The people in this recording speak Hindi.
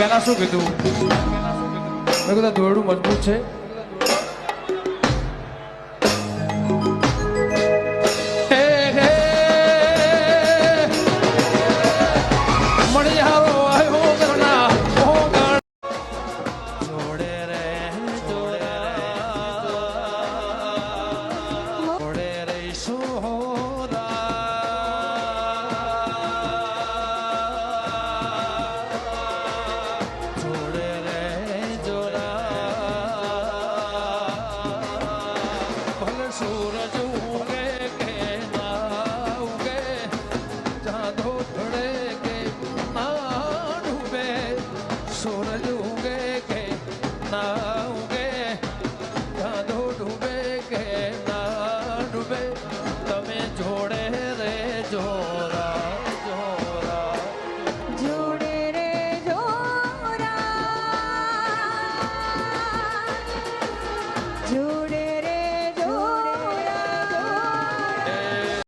પેલા શું કીધું? મેં કીધું દોરડું મજબૂત છે. सूरज उगे के ना उगे चांदो खड़े के डूबे सूरज उगे के ना उगे चांदो डूबे के ना डूबे तमें जोड़े रे जोड़े